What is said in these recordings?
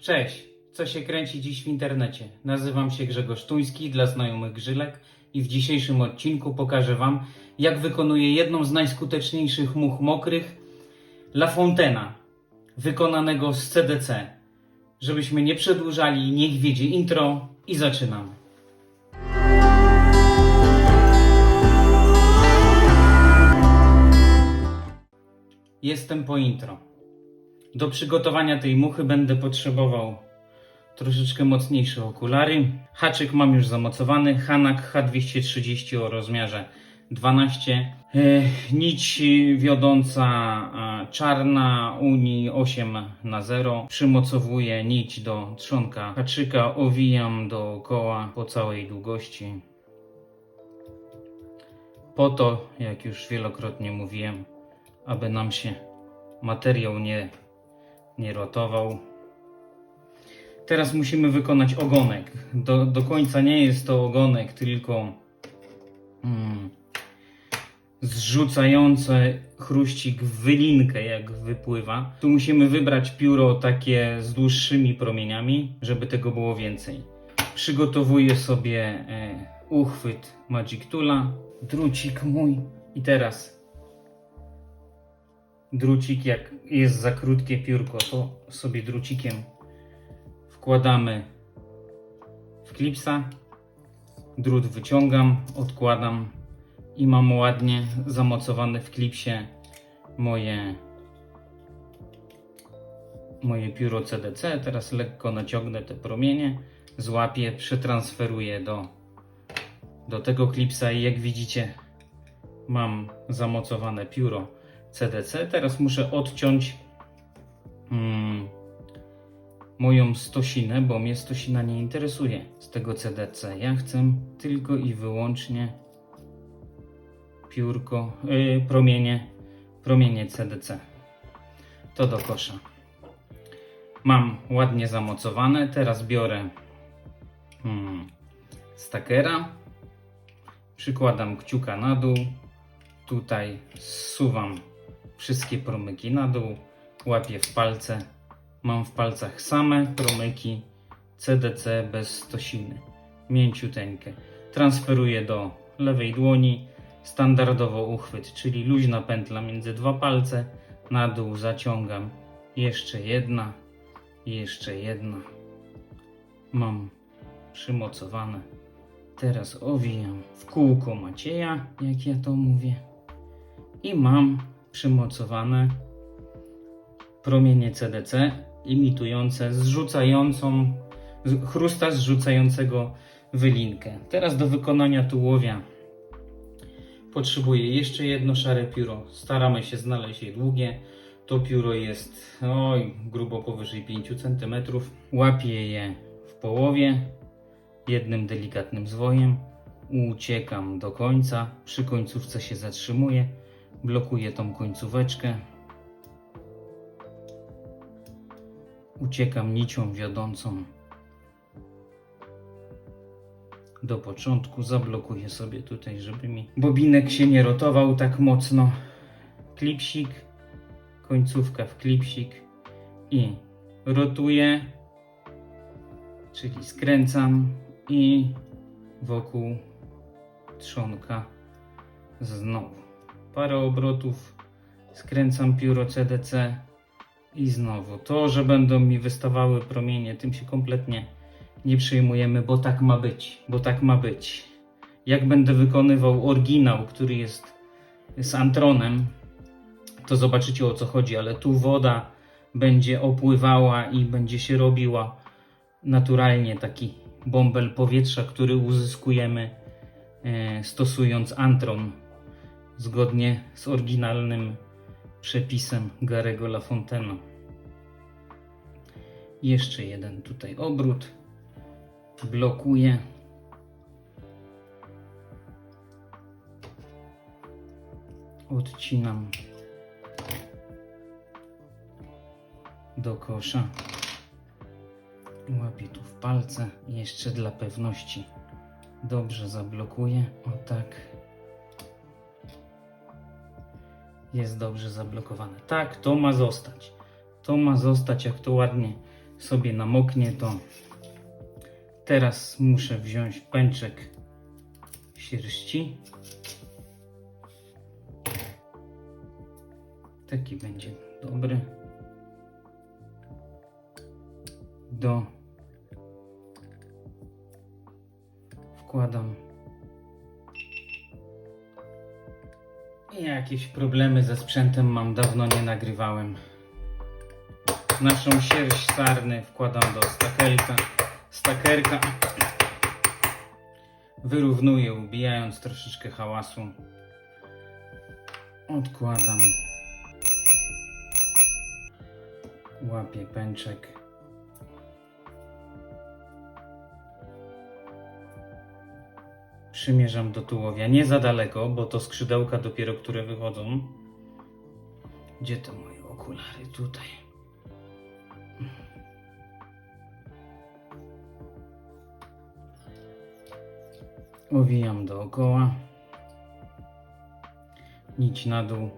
Cześć, co się kręci dziś w internecie? Nazywam się Grzegorz Tuński dla znajomych Grzylek i w dzisiejszym odcinku pokażę Wam, jak wykonuję jedną z najskuteczniejszych much mokrych La Fontena, wykonanego z CDC. Żebyśmy nie przedłużali, niech wiedzie intro i zaczynamy. Jestem po intro. Do przygotowania tej muchy będę potrzebował troszeczkę mocniejsze okulary. Haczyk mam już zamocowany. Hanak H230 o rozmiarze 12. E, nić wiodąca czarna Unii 8 na 0. Przymocowuję nić do trzonka haczyka. Owijam dookoła po całej długości. Po to, jak już wielokrotnie mówiłem, aby nam się materiał nie, nie rotował. Teraz musimy wykonać ogonek. Do, do końca nie jest to ogonek, tylko mm, zrzucający chruścik w wylinkę, jak wypływa. Tu musimy wybrać pióro takie z dłuższymi promieniami, żeby tego było więcej. Przygotowuję sobie e, uchwyt Magic Toola, drucik mój i teraz drucik, jak jest za krótkie piórko, to sobie drucikiem wkładamy w klipsa, drut wyciągam, odkładam i mam ładnie zamocowane w klipsie moje moje pióro CDC. Teraz lekko naciągnę te promienie, złapię, przetransferuję do, do tego klipsa i jak widzicie mam zamocowane pióro CDC. Teraz muszę odciąć mm, moją stosinę, bo mnie stosina nie interesuje z tego CDC. Ja chcę tylko i wyłącznie piórko, yy, promienie, promienie CDC. To do kosza. Mam ładnie zamocowane. Teraz biorę hmm, stakera. Przykładam kciuka na dół. Tutaj zsuwam wszystkie promyki na dół. Łapię w palce. Mam w palcach same promyki CDC bez stosiny. Mięciuteńkie. Transferuję do lewej dłoni. Standardowo uchwyt, czyli luźna pętla między dwa palce. Na dół zaciągam. Jeszcze jedna. Jeszcze jedna. Mam przymocowane. Teraz owijam w kółko Macieja, jak ja to mówię. I mam przymocowane promienie CDC imitujące zrzucającą chrusta zrzucającego wylinkę. Teraz do wykonania tułowia potrzebuję jeszcze jedno szare pióro. Staramy się znaleźć je długie. To pióro jest oj, grubo powyżej 5 cm. Łapię je w połowie jednym delikatnym zwojem. Uciekam do końca. Przy końcówce się zatrzymuję. Blokuję tą końcóweczkę. Uciekam nicią wiodącą do początku. Zablokuję sobie tutaj, żeby mi bobinek się nie rotował tak mocno. Klipsik, końcówka w klipsik i rotuję, czyli skręcam i wokół trzonka znowu. Parę obrotów, skręcam pióro CDC i znowu. To, że będą mi wystawały promienie, tym się kompletnie nie przejmujemy, bo tak ma być, bo tak ma być. Jak będę wykonywał oryginał, który jest z antronem, to zobaczycie o co chodzi, ale tu woda będzie opływała i będzie się robiła naturalnie taki bąbel powietrza, który uzyskujemy e, stosując antron zgodnie z oryginalnym przepisem Garego Lafontaine. Jeszcze jeden tutaj obrót. Blokuję. Odcinam do kosza. Łapię tu w palce. Jeszcze dla pewności dobrze zablokuję. O tak. Jest dobrze zablokowane. Tak, to ma zostać. To ma zostać, jak to ładnie sobie namoknie, to teraz muszę wziąć pęczek sierści. Taki będzie dobry. Do wkładam jakieś problemy ze sprzętem mam, dawno nie nagrywałem. Naszą sierść sarny wkładam do stakelka, stakerka. Wyrównuję, ubijając troszeczkę hałasu. Odkładam. Łapię pęczek. Przymierzam do tułowia. Nie za daleko, bo to skrzydełka dopiero, które wychodzą. Gdzie te moje okulary? Tutaj. Owijam dookoła. Nić na dół.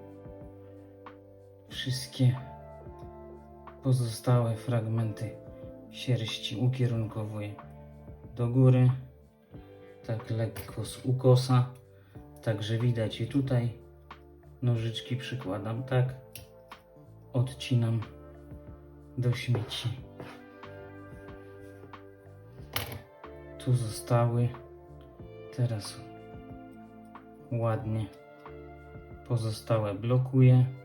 Wszystkie pozostałe fragmenty sierści ukierunkowuję do góry tak lekko z ukosa, także widać i tutaj nożyczki przykładam tak, odcinam do śmieci. Tu zostały, teraz ładnie pozostałe blokuję.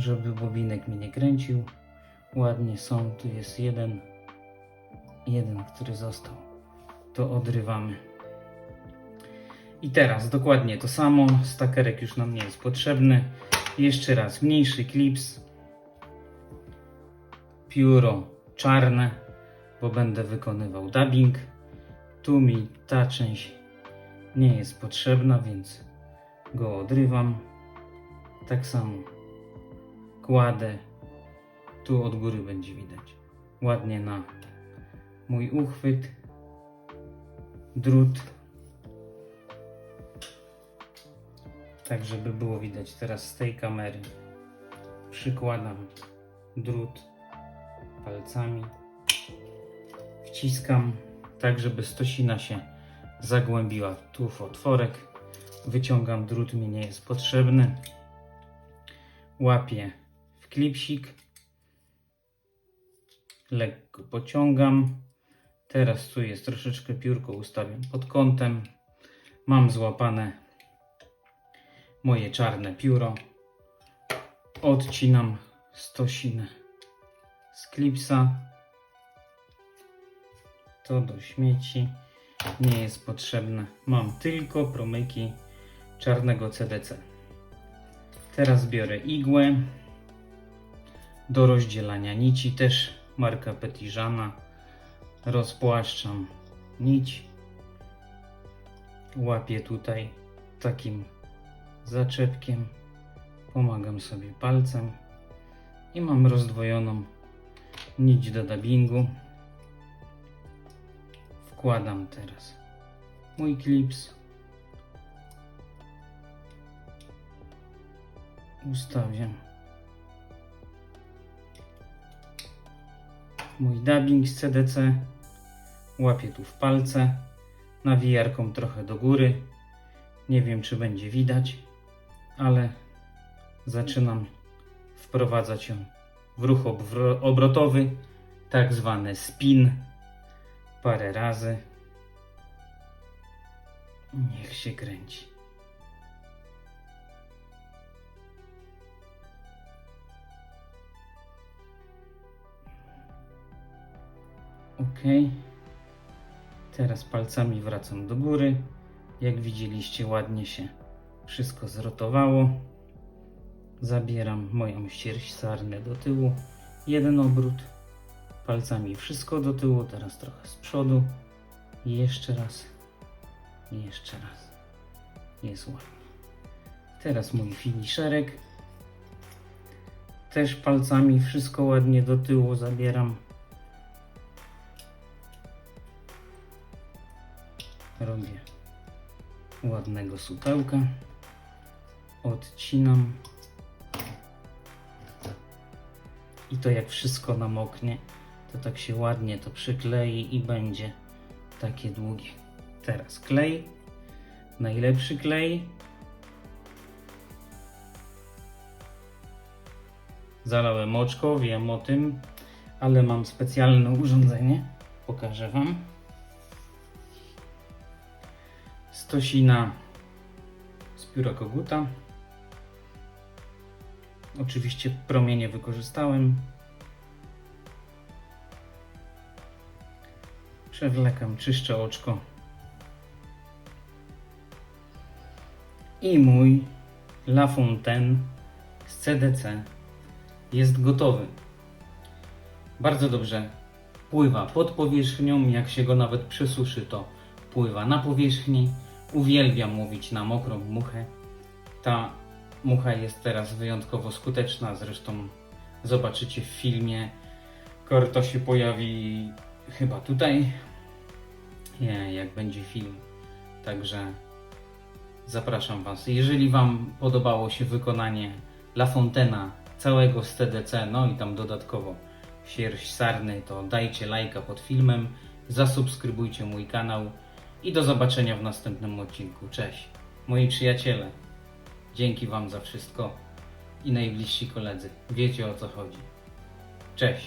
Żeby bobinek mnie nie kręcił. Ładnie są, tu jest jeden, jeden, który został. To odrywamy. I teraz dokładnie to samo. Stakerek już nam nie jest potrzebny. Jeszcze raz mniejszy klips. Pióro czarne, bo będę wykonywał dubbing. Tu mi ta część nie jest potrzebna, więc go odrywam. Tak samo kładę. Tu od góry będzie widać. Ładnie na mój uchwyt. Drut. Tak, żeby było widać teraz z tej kamery. Przykładam drut palcami. Wciskam tak, żeby stosina się zagłębiła tu w otworek. Wyciągam drut, mi nie jest potrzebny. Łapię klipsik. Lekko pociągam. Teraz tu jest troszeczkę piórko ustawiam pod kątem. Mam złapane moje czarne pióro. Odcinam stosinę z klipsa. To do śmieci nie jest potrzebne. Mam tylko promyki czarnego CDC. Teraz biorę igłę do rozdzielania nici, też marka Petitjana. Rozpłaszczam nić. Łapię tutaj takim zaczepkiem. Pomagam sobie palcem i mam rozdwojoną nić do dubbingu. Wkładam teraz mój klips. Ustawiam mój dubbing z CDC. Łapię tu w palce. Nawijarką trochę do góry. Nie wiem, czy będzie widać, ale zaczynam wprowadzać ją w ruch obro- obrotowy, tak zwany spin, parę razy. Niech się kręci. Ok. Teraz palcami wracam do góry. Jak widzieliście, ładnie się wszystko zrotowało. Zabieram moją sierść sarnę do tyłu. Jeden obrót. Palcami wszystko do tyłu, teraz trochę z przodu. I jeszcze raz. I jeszcze raz. Jest ładnie. Teraz mój finisherek. Też palcami wszystko ładnie do tyłu zabieram. Robię ładnego supełka. Odcinam. I to jak wszystko namoknie, to tak się ładnie to przyklei i będzie takie długie. Teraz klej. Najlepszy klej. Zalałem oczko, wiem o tym, ale mam specjalne urządzenie. Pokażę Wam. Stosina z pióra koguta. Oczywiście promienie wykorzystałem. Przewlekam, czyszczę oczko. I mój La Fontaine z CDC jest gotowy. Bardzo dobrze pływa pod powierzchnią, jak się go nawet przesuszy, to pływa na powierzchni. Uwielbiam łowić na mokrą muchę. Ta mucha jest teraz wyjątkowo skuteczna, zresztą zobaczycie w filmie. Korto się pojawi chyba tutaj, nie, jak będzie film. Także zapraszam Was. Jeżeli Wam podobało się wykonanie La Fontena całego z TDC, no i tam dodatkowo sierść sarny, to dajcie lajka pod filmem, zasubskrybujcie mój kanał i do zobaczenia w następnym odcinku. Cześć, moi przyjaciele. Dzięki Wam za wszystko i najbliżsi koledzy. Wiecie o co chodzi. Cześć.